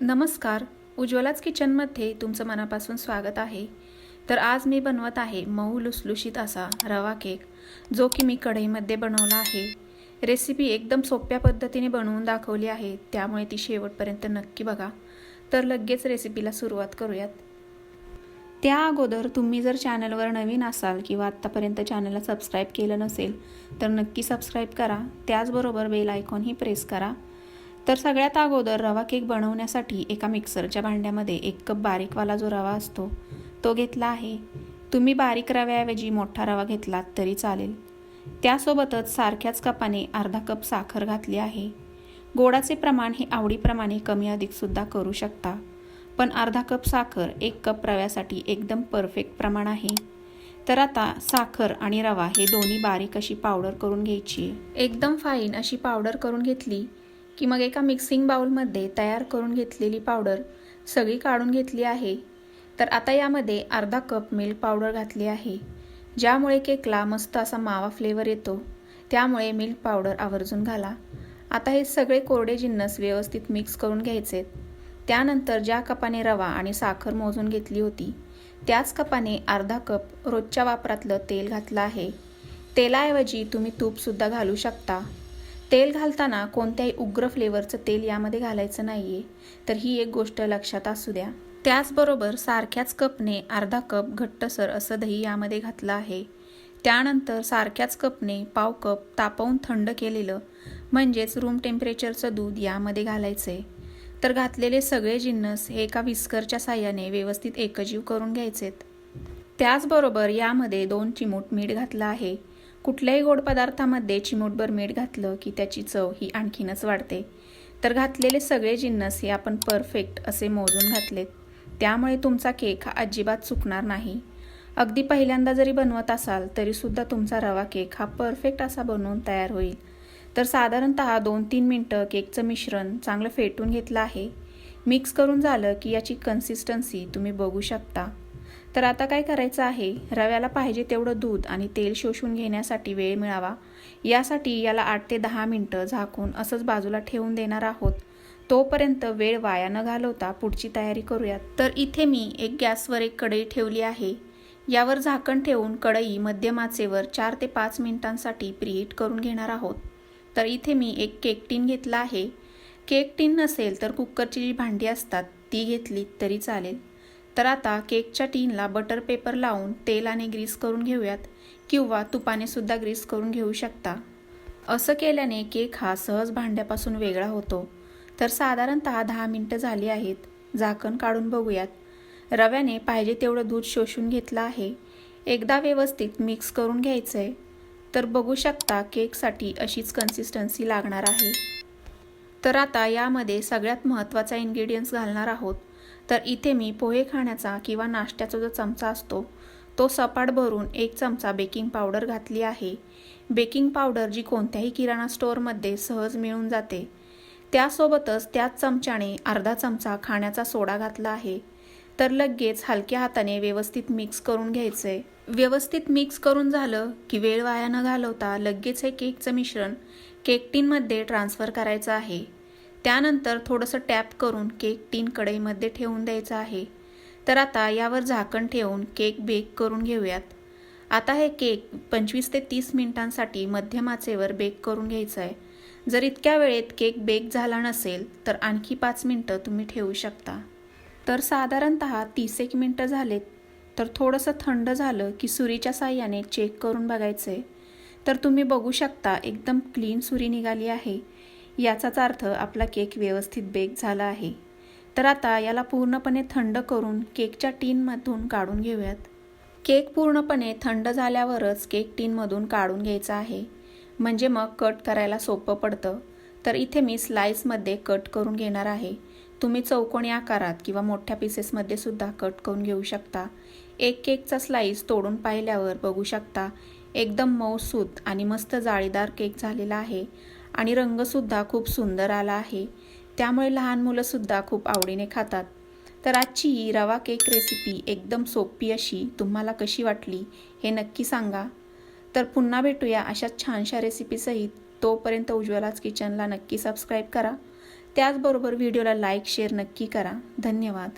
नमस्कार. उज्ज्वलाच किचनमध्ये तुमचं मनापासून स्वागत आहे. तर आज मी बनवत आहे मऊ लुसलुशीत असा रवा केक जो की मी कढईमध्ये बनवला आहे. रेसिपी एकदम सोप्या पद्धतीने बनवून दाखवली आहे त्यामुळे ती शेवटपर्यंत नक्की बघा. तर लगेच रेसिपीला सुरुवात करूयात. त्या अगोदर तुम्ही जर चॅनलवर नवीन असाल किंवा आत्तापर्यंत चॅनलला सबस्क्राईब केलं नसेल तर नक्की सबस्क्राईब करा. त्याचबरोबर बेल आयकॉनही प्रेस करा. तर सगळ्यात अगोदर रवा केक बनवण्यासाठी एका मिक्सरच्या भांड्यामध्ये एक कप बारीकवाला जो रवा असतो तो घेतला आहे. तुम्ही बारीक रव्याऐवजी मोठा रवा घेतलात तरी चालेल. त्यासोबतच सारख्याच कपाने अर्धा कप साखर घातली आहे. गोडाचे प्रमाण हे आवडीप्रमाणे कमी अधिकसुद्धा करू शकता. पण अर्धा कप साखर एक कप रव्यासाठी एकदम परफेक्ट प्रमाण आहे. तर आता साखर आणि रवा हे दोन्ही बारीक अशी पावडर करून घ्यायची. एकदम फाईन अशी पावडर करून घेतली. की मग एका मिक्सिंग बाउलमध्ये तयार करून घेतलेली पावडर सगळी काढून घेतली आहे. तर आता यामध्ये अर्धा कप मिल्क पावडर घातली आहे. ज्यामुळे केकला मस्त असा मावा फ्लेवर येतो. त्यामुळे मिल्क पावडर आवर्जून घाला. आता हे सगळे कोरडे जिन्नस व्यवस्थित मिक्स करून घ्यायचे. त्यानंतर ज्या कपाने रवा आणि साखर मोजून घेतली होती त्याच कपाने अर्धा कप रोजच्या वापरातलं तेल घातलं आहे. तेलाऐवजी तुम्ही तूपसुद्धा घालू शकता. तेल घालताना कोणत्याही उग्र फ्लेवरचं तेल यामध्ये घालायचं नाही आहे तर ही एक गोष्ट लक्षात असू द्या. त्याचबरोबर सारख्याच कपने अर्धा कप घट्टसर असं दही यामध्ये घातलं आहे. त्यानंतर सारख्याच कपने पाव कप तापवून थंड केलेलं म्हणजेच रूम टेम्परेचरचं दूध यामध्ये घालायचं आहे तर घातलेले सगळे जिन्नस हे एका विस्करच्या साह्याने व्यवस्थित एकजीव करून घ्यायचेत. त्याचबरोबर यामध्ये दोन चिमूट मीठ घातलं आहे. कुठल्याही गोड पदार्थामध्ये चिमूटभर मीठ घातलं की त्याची चव ही आणखीनच वाढते. तर घातलेले सगळे जिन्नस हे आपण परफेक्ट असे मोजून घातलेत. त्यामुळे तुमचा केक हा अजिबात चुकणार नाही. अगदी पहिल्यांदा जरी बनवत असाल तरीसुद्धा तुमचा रवा केक हा परफेक्ट असा बनवून तयार होईल. तर साधारणत दोन तीन मिनटं केकचं मिश्रण चांगलं फेटून घेतलं आहे. मिक्स करून झालं की याची कन्सिस्टन्सी तुम्ही बघू शकता. तर आता काय करायचं आहे? रव्याला पाहिजे तेवढं दूध आणि तेल शोषून घेण्यासाठी वेळ मिळावा. यासाठी याला आठ ते दहा मिनटं झाकून असंच बाजूला ठेवून देणार आहोत. तोपर्यंत वेळ वाया न घालवता पुढची तयारी करूयात. तर इथे मी एक गॅसवर एक कढई ठेवली आहे. यावर झाकण ठेवून कढई मध्यमाचेवर चार ते पाच मिनिटांसाठी प्रीहीट करून घेणार आहोत. तर इथे मी एक केक टीन घेतला आहे. केक टीन नसेल तर कुकरची जी भांडी असतात ती घेतली तरी चालेल. तर आता केकच्या टीनला बटर पेपर लावून तेलाने ग्रीस करून घेऊयात किंवा तुपाने सुद्धा ग्रीस करून घेऊ शकता. असं केल्याने केक हा सहज भांड्यापासून वेगळा होतो. तर साधारणत दहा मिनटं झाली आहेत. झाकण काढून बघूयात. रव्याने पाहिजे तेवढं दूध शोषून घेतलं आहे. एकदा व्यवस्थित मिक्स करून घ्यायचं आहे तर बघू शकता केकसाठी अशीच कन्सिस्टन्सी लागणार आहे. तर आता यामध्ये सगळ्यात महत्त्वाचा इन्ग्रेडियंट्स घालणार आहोत. तर इथे मी पोहे खाण्याचा किंवा नाश्त्याचा जो चमचा असतो तो सपाट भरून एक चमचा बेकिंग पावडर घातली आहे. बेकिंग पावडर जी कोणत्याही किराणा स्टोअरमध्ये सहज मिळून जाते. त्यासोबतच त्याच चमच्याने अर्धा चमचा खाण्याचा सोडा घातला आहे. तर लगेच हलक्या हाताने व्यवस्थित मिक्स करून घ्यायचं. आहे व्यवस्थित मिक्स करून झालं की वेळ वाया न घालवता लगेच हे केकचं मिश्रण केक टीनमध्ये ट्रान्सफर करायचं आहे. त्यानंतर थोडंसं टॅप करून केक टीन कढईमध्ये ठेवून द्यायचं आहे. तर आता यावर झाकण ठेवून केक बेक करून घेऊयात. आता हे केक पंचवीस ते तीस मिनिटांसाठी मध्यम आचेवर बेक करून घ्यायचं आहे जर इतक्या वेळेत केक बेक झाला नसेल तर आणखी पाच मिनटं तुम्ही ठेवू शकता. तर साधारणत तीस एक मिनटं झालेत. तर थोडंसं थंड झालं की सुरीच्या साह्याने चेक करून बघायचं आहे तर तुम्ही बघू शकता एकदम क्लीन सुरी निघाली आहे. याचाच अर्थ आपला केक व्यवस्थित बेक झाला आहे. तर आता याला पूर्णपणे थंड करून केकच्या टीनमधून काढून घेऊयात. केक पूर्णपणे थंड झाल्यावरच केक टीनमधून काढून घ्यायचा आहे. म्हणजे मग कट करायला सोपं पडतं. तर इथे मी स्लाईसमध्ये कट करून घेणार आहे. तुम्ही चौकोनी आकारात किंवा मोठ्या पीसेसमध्ये सुद्धा कट करून घेऊ शकता. एक केकचा स्लाईस तोडून पाहिल्यावर बघू शकता एकदम मऊसूत आणि मस्त जाळीदार केक झालेला आहे. आणि रंगसुद्धा खूप सुंदर आला आहे. त्यामुळे लहान मुलंसुद्धा खूप आवडीने खातात. तर आजची ही रवा केक रेसिपी एकदम सोपी अशी तुम्हाला कशी वाटली हे नक्की सांगा. तर पुन्हा भेटूया अशा छानशा रेसिपीसहित तोपर्यंत उज्ज्वलाच किचनला नक्की सबस्क्राईब करा. त्याचबरोबर व्हिडिओला लाईक शेअर नक्की करा. धन्यवाद.